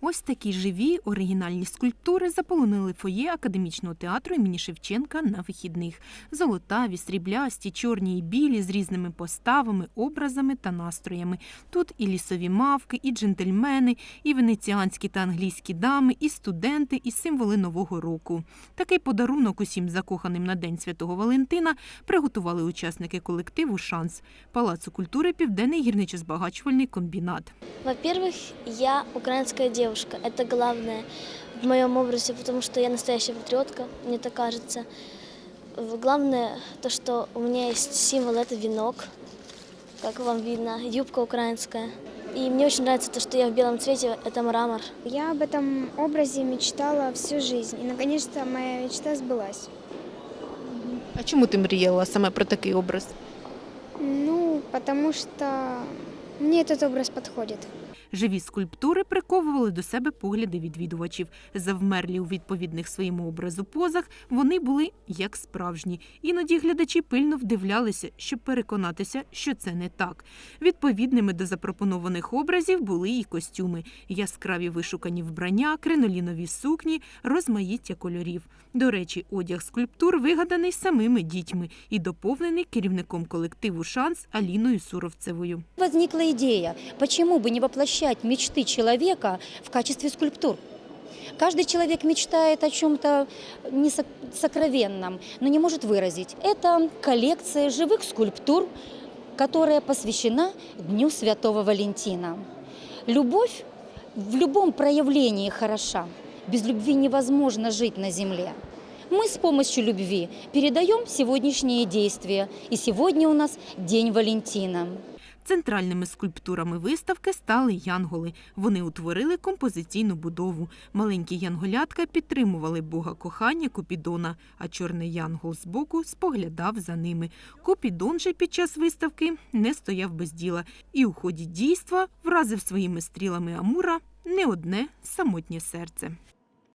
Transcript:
Ось такі живі оригінальні скульптури заполонили фоє академічного театру імені Шевченка на вихідних. Золотаві, сріблясті, чорні і білі з різними поставами, образами та настроями. Тут і лісові мавки, і джентльмени, і венеціанські та англійські дами, і студенти, і символи нового року. Такий подарунок усім закоханим на День Святого Валентина приготували учасники колективу Шанс Палацу культури Південний гірничо-збагачувальний комбінат. Во-первых, я украинская девушка. Это главное в моем образе, потому что я настоящая патриотка, мне так кажется. Главное то, что у меня есть символ, это венок, как вам видно, юбка украинская. И мне очень нравится то, что я в белом цвете, это мрамор. Я об этом образе мечтала всю жизнь. И, наконец-то, моя мечта сбылась. А чому ти мріяла саме про такий образ? Ну, потому что мне этот образ подходит. Живі скульптури приковували до себе погляди відвідувачів. Завмерлі у відповідних своєму образу позах вони були як справжні. Іноді глядачі пильно вдивлялися, щоб переконатися, що це не так. Відповідними до запропонованих образів були і костюми, яскраві вишукані вбрання, кринолінові сукні, розмаїття кольорів. До речі, одяг скульптур вигаданий самими дітьми і доповнений керівником колективу Шанс Аліною Суровцевою. Возникла идея, почему бы не воплощать мечты человека в качестве скульптур. Каждый человек мечтает о чем-то несокровенном, но не может выразить. Это коллекция живых скульптур, которая посвящена Дню Святого Валентина. Любовь в любом проявлении хороша. Без любви невозможно жить на земле. Мы с помощью любви передаем сегодняшние действия. И сегодня у нас День Валентина. Центральними скульптурами виставки стали янголи. Вони утворили композиційну будову. Маленькі янголятка підтримували бога кохання Купідона, а чорний янгол збоку споглядав за ними. Купідон же під час виставки не стояв без діла і у ході дійства вразив своїми стрілами Амура не одне самотнє серце.